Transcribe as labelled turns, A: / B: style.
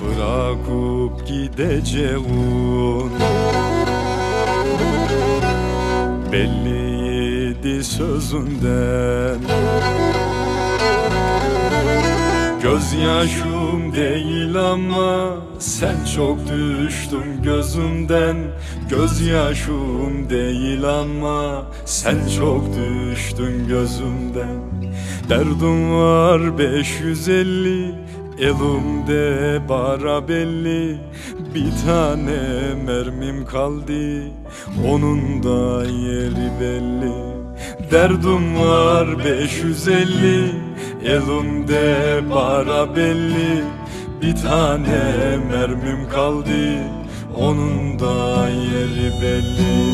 A: Bırakıp gideceğim. Belliydi sözünden Gözyaşım değil ama sen çok düştün gözümden. Gözyaşım değil ama sen çok düştün gözümden. Derdim var 550 Elimde bara belli. Bir tane mermim kaldı Onun da yeri belli. Derdim var 550 Elimde para belli Bir tane mermim kaldı. Onun da yeri belli